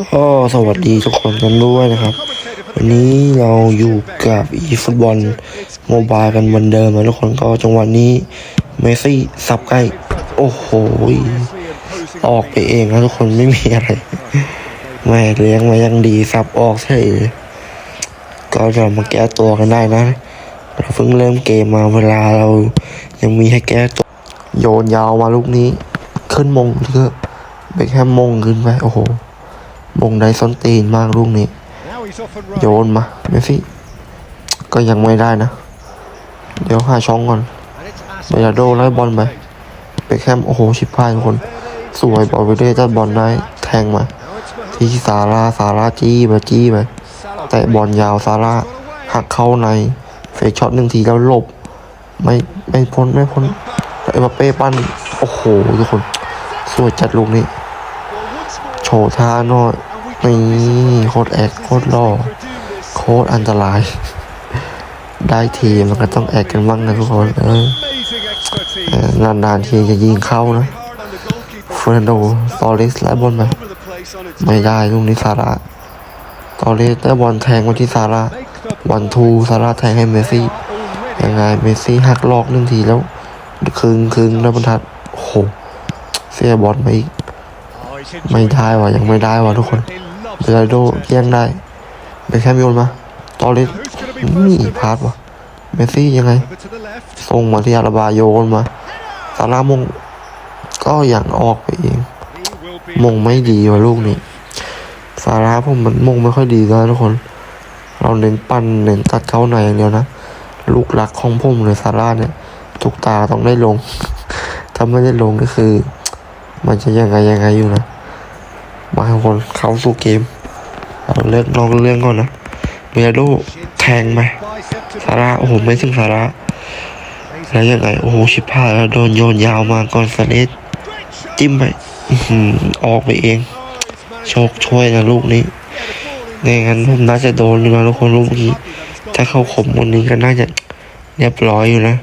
ก็สวัสดีทุกคนกันด้วยนะครับ วันนี้เราอยู่กับอีฟุตบอลโมบายกันเหมือนเดิมนะทุกคนก็จังหวะนี้เมซี่สับใกล้ โอ้โห ออกไปเองนะทุกคนไม่มีอะไรแม่เลี้ยงมายังดีสับออกเฉยก็จะมาแก้ตัวกันได้นะ เราเพิ่งเริ่มเกมมาเวลาเรายังมีให้แก้ตัว โยนยาวมาลูกนี้ ขึ้นมงเถอะเบคแฮมมงขึ้นไปโอ้โห มงได้ส้นตีนมากลูกนี้ โยนมาเมสซี่ก็ยังไม่ได้นะ เดี๋ยวหาช่องก่อนเบลาโดไล่บอลไปเบคแฮมโอ้โหชิบพายทุกคน สวยบอลไปเรื่อยจัดบอลได้แทงมา ที่ซาร่าซาร่าจี้ไปจี้ไปแต่บอลยาวซาร่าหักเข้าในเฟกช็อตหนึ่งทีแล้วหลบ ไม่ไม่พ้นไม่พ้นแล้วเอ็มบัปเป้ปั้น โอ้โห ทุกคน สวยจัดลูกนี้ โชว์ท่าหน่อย นี่โคตรแอคโคตรหล่อโคตรอันตราย ได้ทีมันก็ต้องแอคกันบ้างนะทุกคนเออนานๆทีจะยิงเข้านะเฟรนโดตอเรสไล่บอลไปไม่ได้ลูกนี้ซาร่าตอเรสได้บอลแทงมาที่ซาร่าวันทูซาร่าแทงให้เมสซี่ยังไงเมสซี่หักลอกหนึ่งทีแล้วคึงคึงแล้วบรรทัดโอ้โหเสียบอลไปอีกไม่ได้ว่ะยังไม่ได้ว่ะทุกคน เบลาโดแย่งได้เบคแคมโยนมาตอเลสนี่พลาดวะเมสซี่ยังไงส่งมาที่อาราบาโยนมาซาร่ามงก็อยังออกไปเองมงไม่ดีวะลูกนี้ซาร่าผมมันมงไม่ค่อยดีนะทุกคน เราเน้นปั้นเน้นตัดเข้าในอย่างเดียวนะลูกหลักของผมเลยซาร่าเนี่ยทุกตาต้องได้ลง ถ้าไม่ได้ลงก็คือ มันจะยังไงยังไงอยู่นะ มาทุกคนเข้าสู่เกมเอาเลิกนอกเรื่องก่อนนะเมียโดแทงไปซาร่าโอ้โหไม่ถึงซาร่าแล้วยังไงโอ้โหชิบหายแล้วโดนโยนยาวมาก่อนสเลสจิ้มไปออกไปเอง โชคช่วยนะลูกนี้ไม่งั้นผมน่าจะโดนอยู่นะทุกคนลูกนี้ถ้าเข้าขมวันนี้ก็น่าจะเรียบร้อยอยู่นะ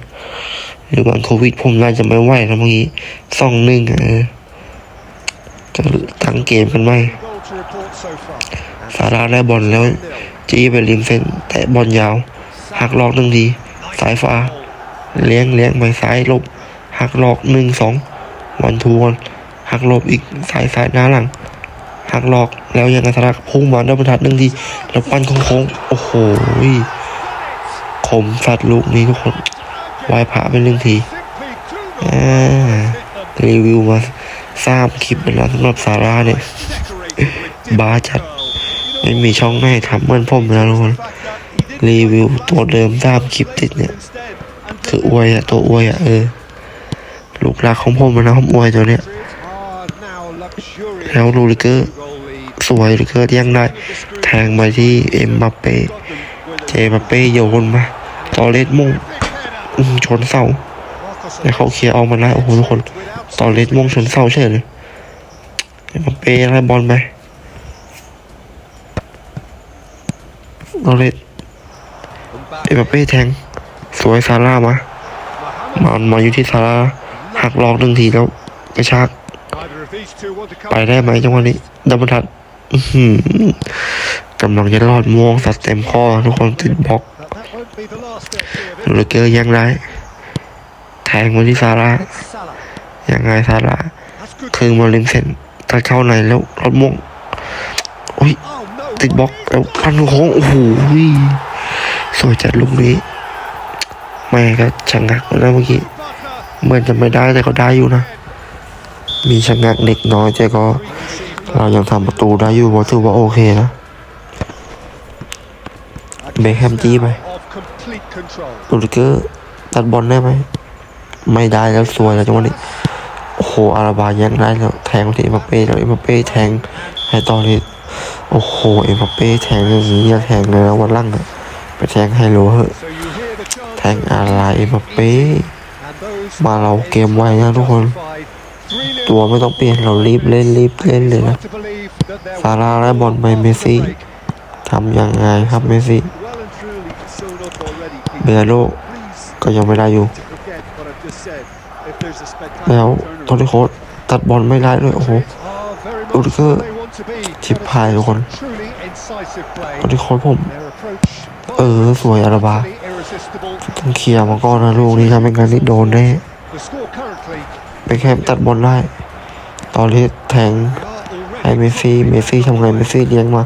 หรือบาโควิดผมน่าจะไม่ไหวนะเมื่อกี้สองหนึ่งเออ จะตั้งเกมกันไหมซาร่าได้บอลแล้ว จี้ไปริมเส้นแตะบอลยาว หักหลอกหนึ่งทีสายฟ้า เลี้ยงเลี้ยงไปซ้ายลบ หักหลอกหนึ่งสองวันทูวันหักหลบอีกสายสายหน้าหลัง หักหลอกแล้วยังไงซาร่าพุ่งมาได้บรรทัดหนึ่งทีแล้วปั้นโค้งโอ้โหคมสัตว์ลูกนี้ทุกคนไหวพระไปหนึ่งทีรีวิวมา ทราบคลิปไปแล้วสำหรับซาร่าเนี่ยบ้าจัดไม่มีช่องไหนทำเหมือนผมแล้วทุกคนรีวิวตัวเดิมทราบคลิปติดเนี่ย คืออวยอะตัวอวยอะเออ ลูกรักของผมนะผมอวยตัวเนี้ยแล้วลูริเกอร์สวยลูริเกอร์ยังได้แทงไปที่เอ็มบัปเป้เจบัปเป้โยนมาตอเลสมุ่งชนเสา แล้เขาเคลียร์ออกมาได้โอ้โหทุกคนตอนเลสมงชนเสาเฉยเลยเอ็มบัปเป้ไล่บอลไปตอเลสเอ็มบัปเป้แทง สวยซาร่ามามันมาอยู่ที่ซาร่าหักลอกหนึ่งทีแล้วกระชากไปได้ไหมจังหวะนี้ดับเบิลทัดกำลังจะรอดม่วงสัดเต็มข้อทุกคนติดบล็อกลูเกอร์ยังได้ แทงมาที่ซาร่ายังไงซาร่าคืนมาริมเส้นตัดเข้าในแล้วรถม่วงโอ้ยติดบล็อกแล้วพันโค้งโอ้โหสวยจัดลูกนี้แม่ก็ชะงักแล้วเมื่อกี้เหมือนจะไม่ได้แต่ก็ได้อยู่นะ มีชะงักเด็กน้อยแต่ก็เรายังทำประตูได้อยู่เพราถือว่าโอเคนะเบคแฮมจี้ไปลูริเกอร์ตัดบอลได้ไหม ไม่ได้แล้วสวยแล้วจังหวะนี้โอ้โหอาราบายังได้แล้วแทงที่เอ็มบัปเป้แล้วเอ็มบัปเป้แทงให้ตอนนี้โอ้โหเอ็มบัปเป้แทงอย่างนี้อย่าแทงเลยนะวันล่างไปแทงให้โลเหอะแทงอะไรเอ็มบัปเป้มาเราเกมไวนะทุกคน ตัวไม่ต้องเปลี่ยนเรารีบเล่นรีบเล่นเลยนะซาร่าได้บอลไปเมซี่ทำยังไงครับเมซี่เบลโลก็ยังไม่ได้อยู่ แล้วโทนี่โคสตัดบอลไม่ได้ด้วยโอ้โหลูริเกอร์ชิบหายทุกคน Truly incisive play. คนที่โค้ชผม Their approach เออสวยอาราบา utterly irresistible. ต้องเคลียร์มาก่อนนะลูกนี้ทำเป็นงานที่โดนแน่ The score currently ไปแค่ตัดบอลได้ ตอนที่แทง are ให้ already เมสซี่เมสซี่ทำไงเมสซี่เลี้ยงมา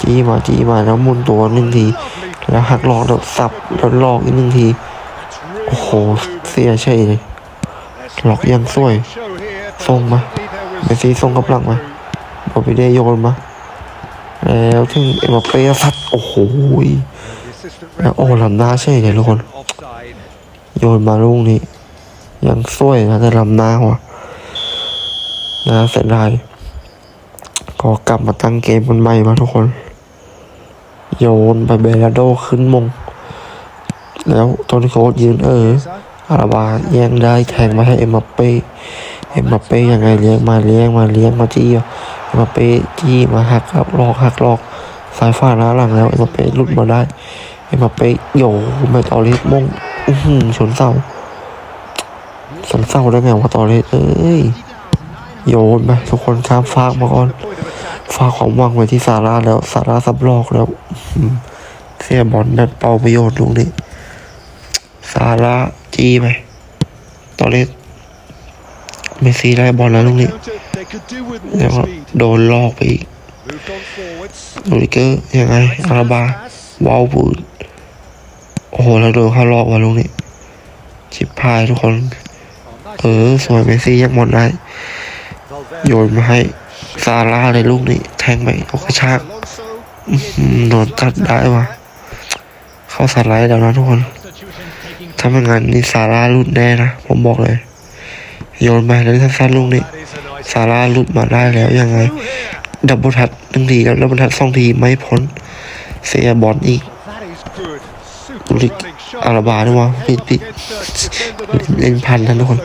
จี้มาจี้มาแล้วหมุนตัวหนึ่งที lovely. แล้วหักหลอกแล้วสับแล้วหลอกอีกหนึ่งที That's really โอ้โห well moved. เสียเฉยเลยหลอกยังสวยส่งมาเมสซี่ส่งกับหลังมาบอลไปได้โยนมา แล้วถึงเอ็มบัปเป้ซัดโอ้โหแล้วโอ้ลำหน้าเฉยเลยทุกคน โยนมาลูกนี้ ยังสวยนะแต่ลำหน้าว่ะนะเสียดายก็กลับมาตั้งเกมกันใหม่มาทุกคน โยนไปเบลาโดขึ้นมง แล้วโทนี่โคสยืนเออาราบาแย่งได้แทงมาให้เอ็มบัปเป้เอ็มบัปเป้ยังไงเลี้ยงมาเลี้ยงมาเลี้ยงมาจี้เอ็มบัปเป้จี้มาหักครับหลอกหักหลอกสายฟ้าหน้าหลังแล้วเอ็มบัปเป้หลุดมาได้เอ็มบัปเป้โยม่ต่อเลสมงอื้อหือชนเสาชนเสาได้ไงวะต่อเลสเอ้ยโยนไปทุกคนข้ามฟากมาก่อน The point of attack. ฝากความหวังไว้ที่ซาร่าแล้วซาร่าสับลอกแล้วเสียบอลนัดเป่าประโยชน์ลูกนี้ซาร่า จี้ไปต่อเลสเมซี่ได้บอลแล้วลูกนี้แล้วก็โดนลอกไปอีก Moved on forwards. โรดิเกอร์ยังไงอาราบาว้าวปืนโอ้โหแล้วโดนเข้าลอกมาลูกนี้ชิบพายทุกคน เออสวยเมซี่ยังหมดได้โยนมาให้ซาร่าเลยลูกนี้ แทงไปเอากระชากโดนตัดได้ว่ะ เข้าสไลด์แล้วนะทุกคน ถ้าไม่งั้นนี่ซาร่าลุดแน่นะ ผมบอกเลย โยนไปเลยสั้นๆลูกนี้ซาร่าลุดมาได้แล้วยังไง ดับเบิลทัดหนึ่งทีกับดับเบิลทัดสองทีไม่พ้น เสียบอลอีก That is good. Super ดูดิ running shot. อาราบาด้วยวะผิดผิดเล่นพันนะทุกคน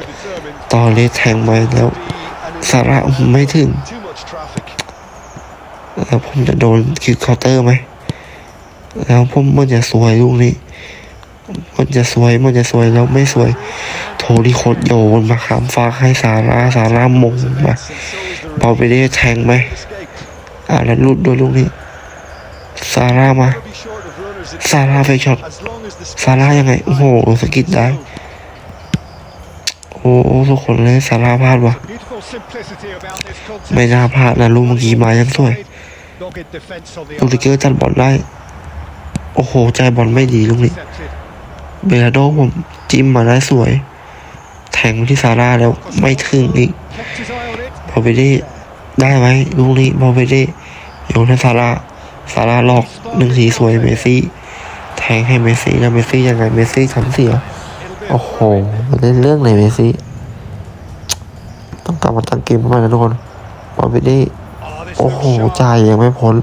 ต่อเลสแทงไปแล้วซาร่าไม่ถึงแล้วผมจะโดนคิกเคาน์เตอร์ไหม แล้วผมมันจะสวยลูกนี้ มันจะสวยมันจะสวยแล้วไม่สวย โทริโคตโยนมาขามฟ้ากให้ซาราซารามงมา And so is the บอลไปได้แทงไหมอ่าแล้วลุดด้วยลูกนี้ซาร่ามา Never be short of runners in ซาร่าเฟช็อต as long as the ซาร่ายังไง โอ้โหสกิดได้ โอ้ทุกคนเลยซาร่าพลาดวะไม่น่าพลาดนะลูกเมื่อกี้มายังสวย Dogged defense on the ลูกติเกอร์จัดบอลได้ โอ้โห ใจบอลไม่ดีลูกนี้ เบลาโดผมจิ้มมาได้สวย แทงไปที่ซาร่าแล้วไม่ถึงอีกบอลไปได้ได้ไหมลูกนี้บอลไปได้โยนให้ซาร่าซาร่าลอกหนึ่งทีสวยเมซี่ แทงให้เมซี่แล้วเมซี่ยังไงเมซี่ทำเสียโอ้โหมันเล่นเรื่องเลยเมซี่ ต้องกลับมาตั้งเกมขึ้นมานะทุกคนบอลไปได้โอ้โห looks sharp. จ่ายยังไม่พ้น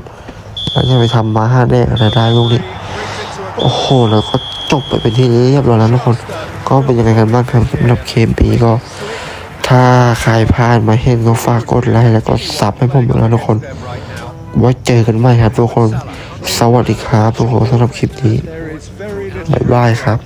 แล้วจะไปทำมาห้าแดกอะไรได้ลูกนี้โอ้โห แล้วก็ จบไปเป็นที่เรียบร้อยแล้วทุกคน ก็เป็นยังไงกันบ้างครับสำหรับเคมปีก็ ถ้าใครพลาดมาเห็นก็ฝากกดไลค์แล้วก็ซับให้ผมด้วยนะทุกคนไว้เจอกันใหม่ครับทุกคน สวัสดีครับทุกคนสำหรับคลิปนี้บ๊ายบายครับ